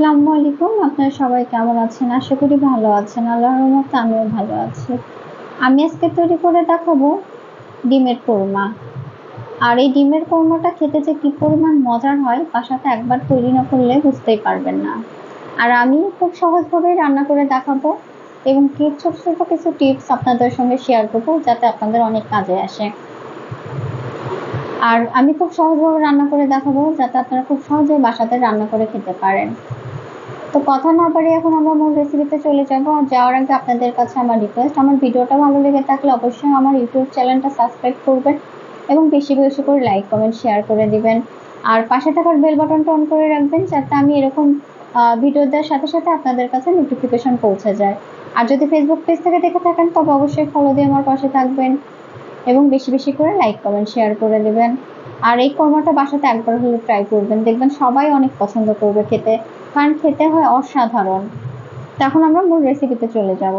আসসালামু আলাইকুম। আপনারা সবাই কেমন আছেন? আশা করি ভালো আছেন। আল্লাহর রহমতে আমিও ভালো আছি। আমি আজকে তৈরি করে দেখাবো ডিমের কোরমা। আর এই ডিমের কোরমাটা খেতে যে কি পরিমাণ মজার হয় বাসাতে একবার তৈরি না করলে বুঝতেই পারবেন না। আর আমি খুব সহজভাবেই রান্না করে দেখাবো এবং কি ছোট ছোট কিছু টিপস আপনাদের সঙ্গে শেয়ার করব, যাতে আপনাদের অনেক কাজে আসে। আর আমি খুব সহজভাবে রান্না করে দেখাবো, যাতে আপনারা খুব সহজে বাসাতে রান্না করে খেতে পারেন। তো কথা না পারি এখন আমরা মূল রেসিপিতে চলে যাব। আর যাওয়ার আগে আপনাদের কাছে আমার রিকোয়েস্ট আমার ভিডিওটা ভালো লেগে থাকলে অবশ্যই আমার ইউটিউব চ্যানেলটা সাবস্ক্রাইব করবেন এবং বেশি বেশি করে লাইক কমেন্ট শেয়ার করে দিবেন। আর পাশে থাকার বেল বাটনটা অন করে রাখবেন যাতে আমি এরকম ভিডিও দেওয়ার সাথে সাথে আপনাদের কাছে নোটিফিকেশন পৌঁছে যায়। আর যদি ফেসবুক পেজ থেকে দেখে থাকেন, তবে অবশ্যই ফলো দিয়ে আমার পাশে থাকবেন এবং বেশি বেশি করে লাইক কমেন্ট শেয়ার করে দেবেন। আর এই কর্মটা বাসাতে একবার হলে ট্রাই করবেন। দেখবেন সবাই অনেক পছন্দ করবে খেতে। কারণ খেতে হয় অসাধারণ। এখন আমরা মূল রেসিপিতে চলে যাব।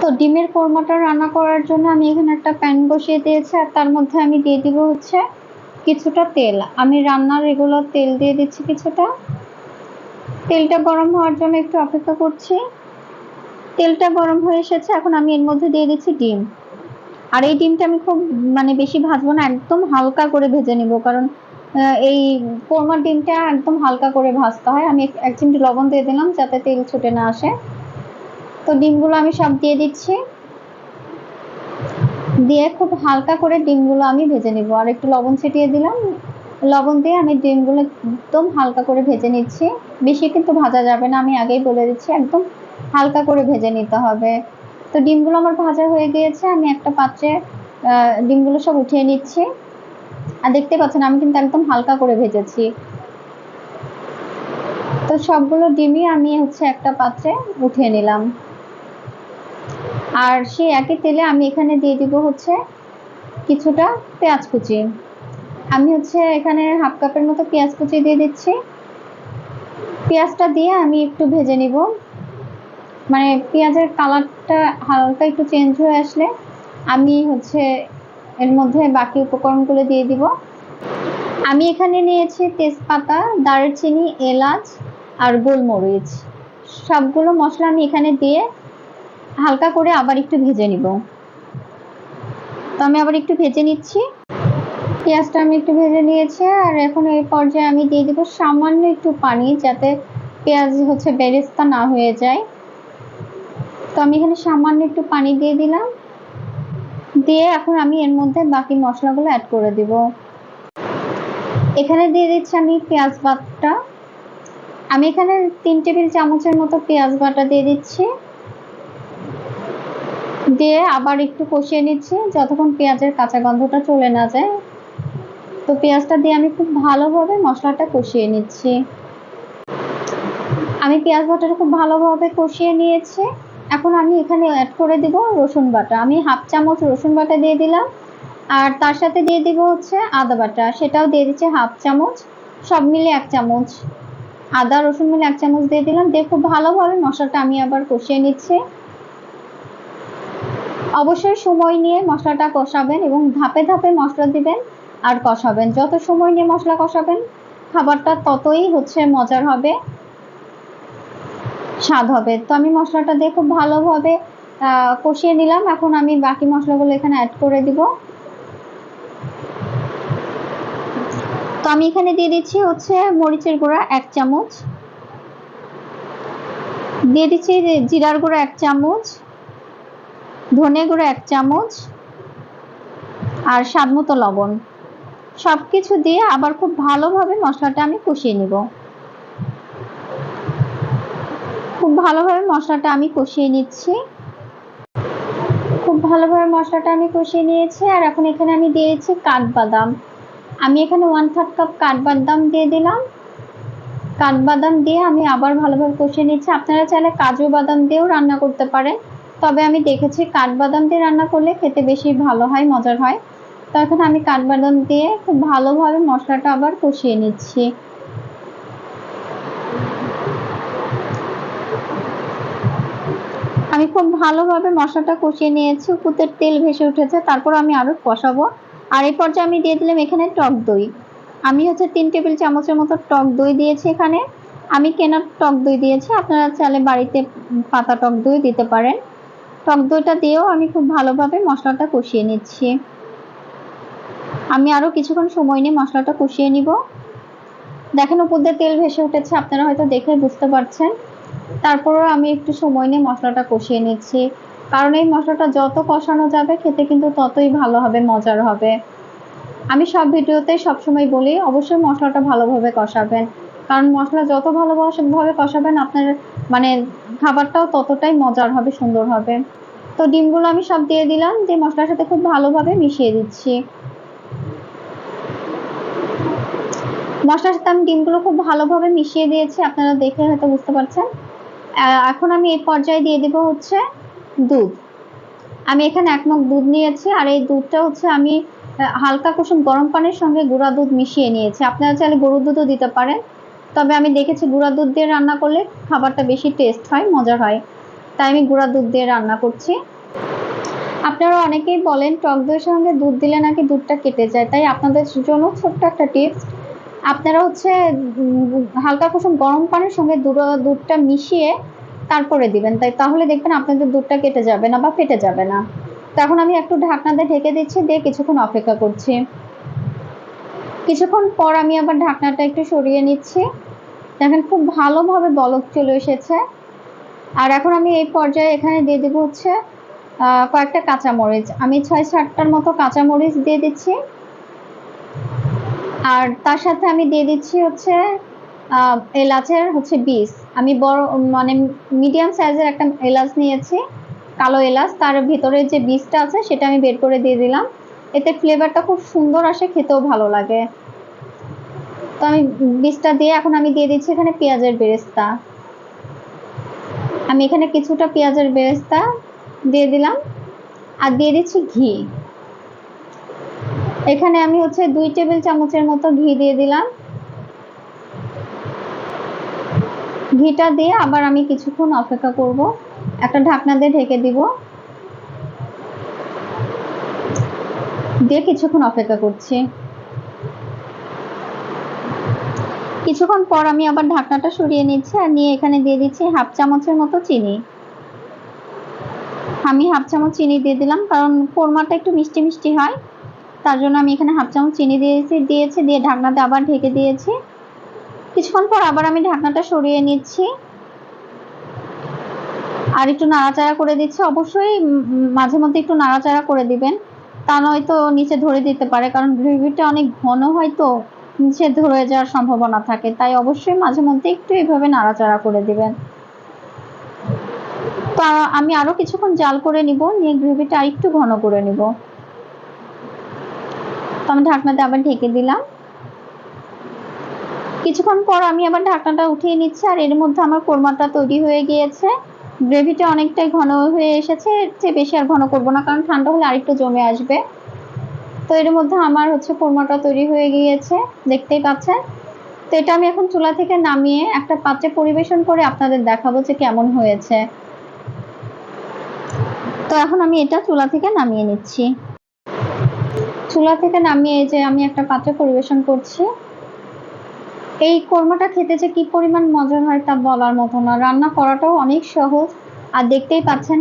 তো ডিমের কোরমাটা রান্না করার জন্য আমি এখানে একটা প্যান বসিয়ে দিয়েছি, আর তার মধ্যে আমি দিয়ে দিব হচ্ছে কিছুটা তেল। আমি রান্নার রেগুলার তেল দিয়ে দিচ্ছি কিছুটা। তেলটা গরম হওয়ার জন্য একটু অপেক্ষা করছি। তেলটা গরম হয়ে এসেছে, এখন আমি এর মধ্যে দিয়ে দিচ্ছি ডিম। আর এই ডিমটা আমি খুব মানে বেশি ভাজবো না, একদম হালকা করে ভেজে নিব। কারণ এই কোরমার ডিমটা একদম হালকা করে ভাজতে হয়। আমি এক চিমটি লবণ দিয়ে দিলাম যাতে তেল ছুটে না আসে। তো ডিমগুলো আমি সব দিয়ে দিচ্ছি। দিয়ে খুব হালকা করে ডিমগুলো আমি ভেজে নিব। আর একটু লবণ ছিটিয়ে দিলাম। লবণ দিয়ে আমি ডিমগুলো একদম হালকা করে ভেজে নিচ্ছি। বেশি কিন্তু ভাজা যাবে না। আমি আগেই বলে দিচ্ছি, একদম হালকা করে ভেজে নিতে হবে। তো ডিমগুলো আমার ভাজা হয়ে গিয়েছে, আমি একটা পাত্রে ডিমগুলো সব উঠিয়ে নিচ্ছি। আর দেখতে পাচ্ছেন, আমি কিন্তু একদম হালকা করে ভেজেছি। তো সবগুলো ডিমই আমি হচ্ছে একটা পাত্রে উঠিয়ে নিলাম। আর সেই একই তেলে আমি এখানে দিয়ে দিব হচ্ছে কিছুটা পেঁয়াজ কুচি। আমি হচ্ছে এখানে হাফ কাপের মতো পেঁয়াজ কুচি দিয়ে দিচ্ছি। পেঁয়াজটা দিয়ে আমি একটু ভেজে নিব। মানে পেঁয়াজের কালারটা হালকা একটু চেঞ্জ হয়ে আসলে আমি হচ্ছে এর মধ্যে বাকি উপকরণগুলো দিয়ে দিব। আমি এখানে নিয়েছি তেজপাতা, দারচিনি, এলাচ আর গোলমরিচ। সবগুলো মশলা আমি এখানে দিয়ে হালকা করে আবার একটু ভেজে নিব। তো আমি আবার একটু ভেজে নিচ্ছি। পেঁয়াজটা আমি একটু ভেজে নিয়েছি আর এখন এই পর্যায়ে আমি দিয়ে দিব সামান্য একটু পানি যাতে পেঁয়াজ হচ্ছে বেরেস্তা না হয়ে যায়। তো আমি এখানে সামান্য একটু পানি দিয়ে দিলাম। দিয়ে এখন আমি এর মধ্যে বাকি মশলাগুলো অ্যাড করে দিব। এখানে দিয়ে দিচ্ছি আমি পেঁয়াজ বাটা। আমি এখানে তিন টেবিল চামচের মতো পেঁয়াজ বাটা দিয়ে দিচ্ছি। দিয়ে আবার একটু কষিয়ে নিচ্ছি যতক্ষণ পেঁয়াজের কাঁচা গন্ধটা চলে না যায়। তো পেঁয়াজটা দিয়ে আমি খুব ভালোভাবে মশলাটা কষিয়ে নিচ্ছি। আমি পেঁয়াজ বাটাটা খুব ভালোভাবে কষিয়ে নিয়েছি। এখন আমি এখানে অ্যাড করে দিব রসুন বাটা। আমি হাফ চামচ রসুন বাটা দিয়ে দিলাম। আর তার সাথে দিয়ে দিব হচ্ছে আদা বাটা। সেটাও দিয়ে দিচ্ছি হাফ চামচ। সব মিলে এক চামচ। আদা, রসুন মিলে এক চামচ দিয়ে দিলাম। দিয়ে খুব ভালোভাবে মশলাটা আমি আবার কষিয়ে নিচ্ছি। অবশ্যই সময় নিয়ে মশলাটা কষাবেন এবং ধাপে ধাপে মশলা দিবেন আর কষাবেন। যত সময় নিয়ে মশলা কষাবেন, খাবারটা ততই হচ্ছে মজার হবে। স্বাদ হবে। তো আমি মশলাটা দিয়ে খুব ভালোভাবে কষিয়ে নিলাম। এখন আমি বাকি মশলাগুলো এখানে অ্যাড করে দিব। তো আমি এখানে দিয়ে দিচ্ছি হচ্ছে মরিচের গুঁড়া এক চামচ। দিয়ে দিচ্ছি জিরার গুঁড়া এক চামচ, ধনে গুঁড়ো এক চামচ, আর স্বাদ মতো লবণ। সব কিছু দিয়ে আবার খুব ভালোভাবে মশলাটা আমি কষিয়ে নিব। খুব ভালোভাবে মশলাটা আমি কষিয়ে নিচ্ছি। খুব ভালোভাবে মশলাটা আমি কষিয়ে নিয়েছি আর এখন এখানে আমি দিয়েছি কাঠবাদাম। আমি এখানে ওয়ান থার্ড কাপ কাঠবাদাম দিয়ে দিলাম। কাঠবাদাম দিয়ে আমি আবার ভালোভাবে কষিয়ে নিচ্ছি। আপনারা চাইলে কাজু বাদাম দিয়েও রান্না করতে পারেন। তবে আমি দেখেছি কাঠবাদাম দিয়ে রান্না করলে খেতে বেশি ভালো হয়, মজার হয়। তো এখন আমি কাঠবাদাম দিয়ে খুব ভালোভাবে মশলাটা আবার কষিয়ে নিচ্ছি। আমি খুব ভালোভাবে মশলাটা কষিয়ে নিয়েছি উপরের তেল ভেসে উঠেছে, তারপর আমি আরও কষাবো। আর এই পর্যায়ে আমি দিয়ে দিলাম এখানে টক দই। আমি হচ্ছে তিন টেবিল চামচের মতো টক দই দিয়েছি এখানে। আমি কেনার টক দই দিয়েছি, আপনারা চাইলে বাড়িতে পাতা টক দই দিতে পারেন। টক দইটা দিয়েও আমি খুব ভালোভাবে মশলাটা কষিয়ে নিচ্ছি। আমি আরও কিছুক্ষণ সময় নিয়ে মশলাটা কষিয়ে নিব। দেখেন উপর দিয়ে তেল ভেসে উঠেছে, আপনারা হয়তো দেখে বুঝতে পারছেন। তারপরেও আমি একটু সময় নিয়ে মশলাটা কষিয়ে নিচ্ছি। কারণ এই মশলাটা যত কষানো যাবে, খেতে কিন্তু ততই ভালো হবে, মজার হবে। আমি সব ভিডিওতে সবসময় বলি, অবশ্যই মশলাটা ভালোভাবে কষাবেন। কারণ মশলা যত ভালোভাবে কষাবেন, আপনার মানে খাবারটাও ততটাই মজার হবে, সুন্দর হবে। তো ডিমগুলো আমি সব দিয়ে দিলাম, দিয়ে মশলার সাথে খুব ভালোভাবে মিশিয়ে দিচ্ছি। মশলার সাথে আমি ডিমগুলো খুব ভালোভাবে মিশিয়ে দিয়েছি, আপনারা দেখে হয়তো বুঝতে পারছেন। এখন আমি এই পর্যায়ে দিয়ে দিব হচ্ছে দুধ। আমি এখানে এক দুধ নিয়েছি আর এই দুধটা হচ্ছে আমি হালকা কুসুম গরম পানির সঙ্গে গুঁড়া দুধ মিশিয়ে নিয়েছি। আপনারা চাইলে গরুর দুধও দিতে পারেন। তবে আমি দেখেছি গুঁড়া দুধ দিয়ে রান্না করলে খাবারটা বেশি টেস্ট হয় মজার হয়। তাই আমি গুঁড়া দুধ দিয়ে রান্না করছি। আপনারা অনেকেই বলেন, টক দইয়ের সঙ্গে দুধ দিলে নাকি দুধটা কেটে যায়। তাই আপনাদের জন্য ছোট্ট একটা টিপস। আপনারা হচ্ছে হালকা কুসুম গরম পানির সঙ্গে দুটো দুধটা মিশিয়ে তারপরে দিবেন। তাই তাহলে দেখবেন আপনাদের দুধটা কেটে যাবে না বা ফেটে যাবে না। তখন আমি একটু ঢাকনা দিয়ে ঢেকে দিচ্ছি, দিয়ে কিছুক্ষণ অপেক্ষা করছি। কিছুক্ষণ পর আমি আবার ঢাকনাটা একটু সরিয়ে নিচ্ছি। দেখেন খুব ভালোভাবে বলক চলে এসেছে। আর এখন আমি এই পর্যায়ে এখানে দিয়ে দেবো হচ্ছে কয়েকটা কাঁচামরিচ। আমি ছয় সাতটার মতো কাঁচামরিচ দিয়ে দিচ্ছি। আর তার সাথে আমি দিয়ে দিচ্ছি হচ্ছে এলাচের হচ্ছে বীজ। আমি বড় মানে মিডিয়াম সাইজের একটা এলাচ নিয়েছি, কালো এলাচ। তার ভিতরে যে বীজটা আছে, সেটা আমি বের করে দিয়ে দিলাম। এতে ফ্লেভারটা খুব সুন্দর আসে, খেতেও ভালো লাগে। তো আমি বীজটা দিয়ে এখন আমি দিয়ে দিচ্ছি এখানে পেঁয়াজের বেরেস্তা। আমি এখানে কিছুটা পেঁয়াজের বেরেস্তা দিয়ে দিলাম। আর দিয়ে দিচ্ছি ঘি। এখানে আমি হচ্ছে দুই টেবিল চামচের মতো ঘি দিয়ে দিলাম। ঘিটা দিয়ে আবার আমি কিছুক্ষণ অপেক্ষা করব। একটা ঢাকনা দিয়ে ঢেকে দিব। দিয়ে কিছুক্ষণ অপেক্ষা করছি। কিছুক্ষণ পর আমি আবার ঢাকনাটা সরিয়ে নিচ্ছি আর নিয়ে এখানে দিয়ে দিচ্ছি হাফ চামচের মতো চিনি। আমি হাফ চামচ চিনি দিয়ে দিলাম কারণ কোরমাটা একটু মিষ্টি মিষ্টি হয়। তার জন্য আমি এখানে হাফ চামচ চিনি দিয়েছি দিয়েছি, দিয়ে ঢাকনাতে আবার ঢেকে দিয়েছি। কিছুক্ষণ পর আবার আমি ঢাকনাটা সরিয়ে নিচ্ছি। আর একটু নাড়াচাড়া করে দিচ্ছি। অবশ্যই মাঝে মধ্যে একটু নাড়াচাড়া করে দিবেন। তা নয়তো নিচে ধরে দিতে পারে, কারণ গ্রেভিটা অনেক ঘন হয় তো, নিচে ধরে যাওয়ার সম্ভাবনা থাকে। তাই অবশ্যই মাঝে মধ্যে একটু এইভাবে নাড়াচাড়া করে দিবেন। তো আমি আরও কিছুক্ষণ জাল করে নিব, নিয়ে গ্রেভিটা আরেকটু ঘন করে নিব। তো আমি ঢাকনাতে আবার ঢেকে দিলাম। কিছুক্ষণ পর আমি আবার ঢাকনাটা উঠিয়ে নিচ্ছি, আর এর মধ্যে আমার কোরমাটা তৈরি হয়ে গিয়েছে। গ্রেভিটা অনেকটাই ঘন হয়ে এসেছে চেয়ে বেশি আর ঘন করব না, কারণ ঠান্ডা হলে আরেকটু জমে আসবে। তো এর মধ্যে আমার হচ্ছে কোরমাটা তৈরি হয়ে গিয়েছে, দেখতেই পাচ্ছেন। তো এটা আমি এখন চুলা থেকে নামিয়ে একটা পাত্রে পরিবেশন করে আপনাদের দেখাবো যে কেমন হয়েছে। তো এখন আমি এটা চুলা থেকে নামিয়ে নিচ্ছি। চুলা থেকে নামিয়ে যে আমি একটা পাত্রে পরিবেশন করছি। এই কোরমাটা খেতে যে কি পরিমাণ মজার হয় তা বলার মতো না। রান্না করাটাও অনেক সহজ। আর দেখতেই পাচ্ছেন,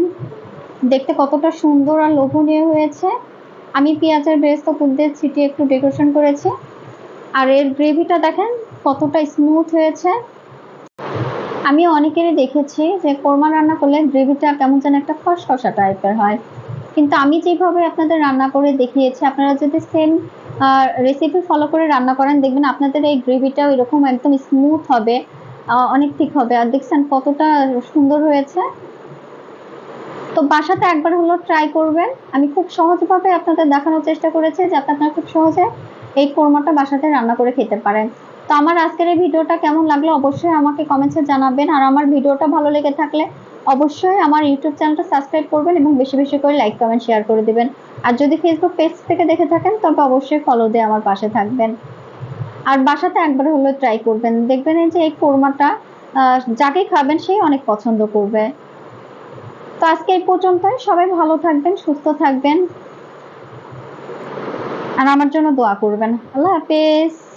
দেখতে কতটা সুন্দর আর লোভনীয় হয়েছে। আমি পেঁয়াজের বেরেস্ত ফুল দিয়ে ছিটিয়ে একটু ডেকোরেশন করেছি। আর এর গ্রেভিটা দেখেন কতটা স্মুথ হয়েছে। আমি অনেকেরই দেখেছি যে কোরমা রান্না করলে গ্রেভিটা কেমন যেন একটা খসখসা টাইপের হয়। কিন্তু আমি যেভাবে আপনাদের রান্না করে দেখিয়েছি, আপনারা যদি সেম রেসিপি ফলো করে রান্না করেন, দেখবেন আপনাদের এই গ্রেভিটাও এরকম একদম স্মুথ হবে অনেক ঠিক হবে। আর দেখছেন কতটা সুন্দর হয়েছে। তো বাসাতে একবার হলো ট্রাই করবেন। আমি খুব সহজভাবে আপনাদের দেখানোর চেষ্টা করেছি যাতে আপনারা খুব সহজে এই কোরমাটা বাসাতে রান্না করে খেতে পারেন। তো আমার আজকের এই ভিডিওটা কেমন লাগল অবশ্যই আমাকে কমেন্টসে জানাবেন। আর আমার ভিডিওটা ভালো লেগে থাকলে অবশ্যই আমার ইউটিউব চ্যানেলটা সাবস্ক্রাইব করবেন এবং বেশি বেশি করে লাইক কমেন্ট শেয়ার করে দিবেন। আর যদি ফেসবুক পেজ থেকে দেখে থাকেন তবে অবশ্যই ফলো দিয়ে আমার পাশে থাকবেন। আর বাসাতে একবার হলো ট্রাই করবেন। দেখবেন যে এই কোরমাটা যাকে খাবেন সেই অনেক পছন্দ করবে। তো আজকে এই পর্যন্তই। সবাই ভালো থাকবেন, সুস্থ থাকবেন। আর আমার জন্য দোয়া করবেন। আল্লাহ হাফেজ।